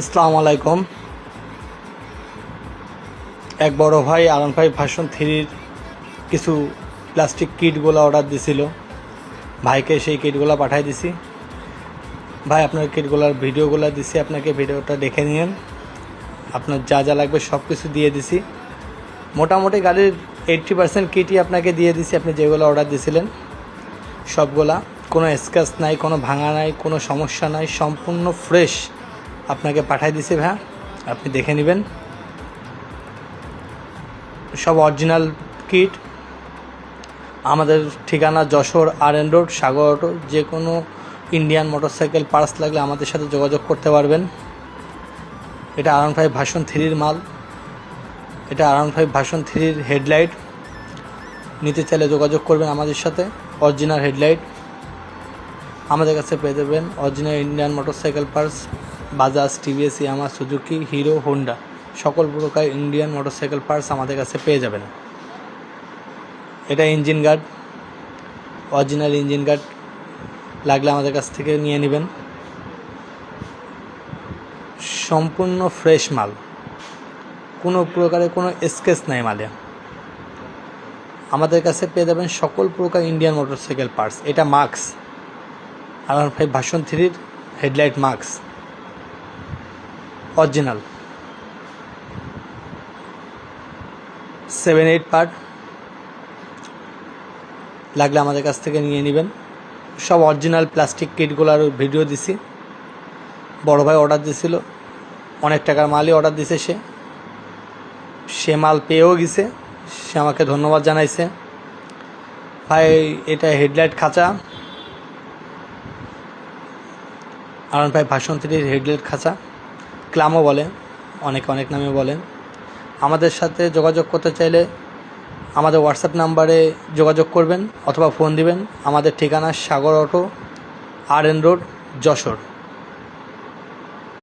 আসসালামু আলাইকুম। এক বড় ভাই আরন ভাই ভাষণ থ্রির কিছু প্লাস্টিক কিটগুলো অর্ডার দিছিল। ভাইকে সেই কিটগুলো পাঠাই দিছি। ভাই, আপনার কিটগুলোর ভিডিওগুলো দিছি, আপনাকে ভিডিওটা দেখে নিন আপনার যা যা লাগবে সব কিছু দিয়ে দিছি। মোটামুটি গাড়ির এইট্টি পার্সেন্ট কিটই আপনাকে দিয়ে দিছি, আপনি যেগুলো অর্ডার দিছিলেন। সবগুলা, কোনো স্ক্র্যাচ নাই, কোনো ভাঙা নাই, কোনো সমস্যা নাই, সম্পূর্ণ ফ্রেশ আপনাকে পাঠাই দিছি ভাইয়া। আপনি দেখে নেবেন। সব অরিজিনাল কিট। আমাদের ঠিকানা Jashore R N road, Sagar auto যে কোনো ইন্ডিয়ান মোটরসাইকেল পার্স লাগলে আমাদের সাথে যোগাযোগ করতে পারবেন। এটা আরাউন্ড ফাইভ ভাষণ থ্রির মাল। এটা আরাউন্ড ফাইভ ভাষণ থ্রির হেডলাইট। নিতে চাইলে যোগাযোগ করবেন আমাদের সাথে। Original headlight. আমাদের কাছে পেয়ে যাবেন original Indian motorcycle parts Bajaj, TVS Yamaha Suzuki, Hero, Honda সকল প্রকার ইন্ডিয়ান মোটরসাইকেল পার্টস আমাদের কাছে পেয়ে যাবেন। এটা engine guard, original engine guard লাগলে আমাদের কাছ থেকে নিয়ে নেবেন। সম্পূর্ণ ফ্রেশ মাল। কোনো প্রকারে কোনো স্কেচ নাই মালে। আমাদের কাছে পেয়ে যাবেন সকল প্রকার ইন্ডিয়ান মোটরসাইকেল পার্টস। এটা মার্কস আর ফাইভ ভাষণ থ্রির হেডলাইট মার্কস অরিজিনাল। সেভেন এইট পার্ট লাগলে আমাদের কাছ থেকে নিয়ে নেবেন। সব অরিজিনাল প্লাস্টিক কিটগুলোর ভিডিও দিছি। বড় ভাই অর্ডার দিছিল। অনেক টাকার মালই অর্ডার দিছে সে। সে মাল পেয়েও গেছে। সে আমাকে ধন্যবাদ জানাইছে। ভাই, এটা হেডলাইট খাঁচা। আর ভাই, ভাষণ থ্রির হেডলাইট খাঁচা। ক্লামও বলে, অনেক অনেক নামে বলে। আমাদের সাথে যোগাযোগ করতে চাইলে আমাদের হোয়াটসঅ্যাপ নাম্বারে যোগাযোগ করবেন অথবা ফোন দিবেন। আমাদের ঠিকানা Sagar auto, R N road, Jessore.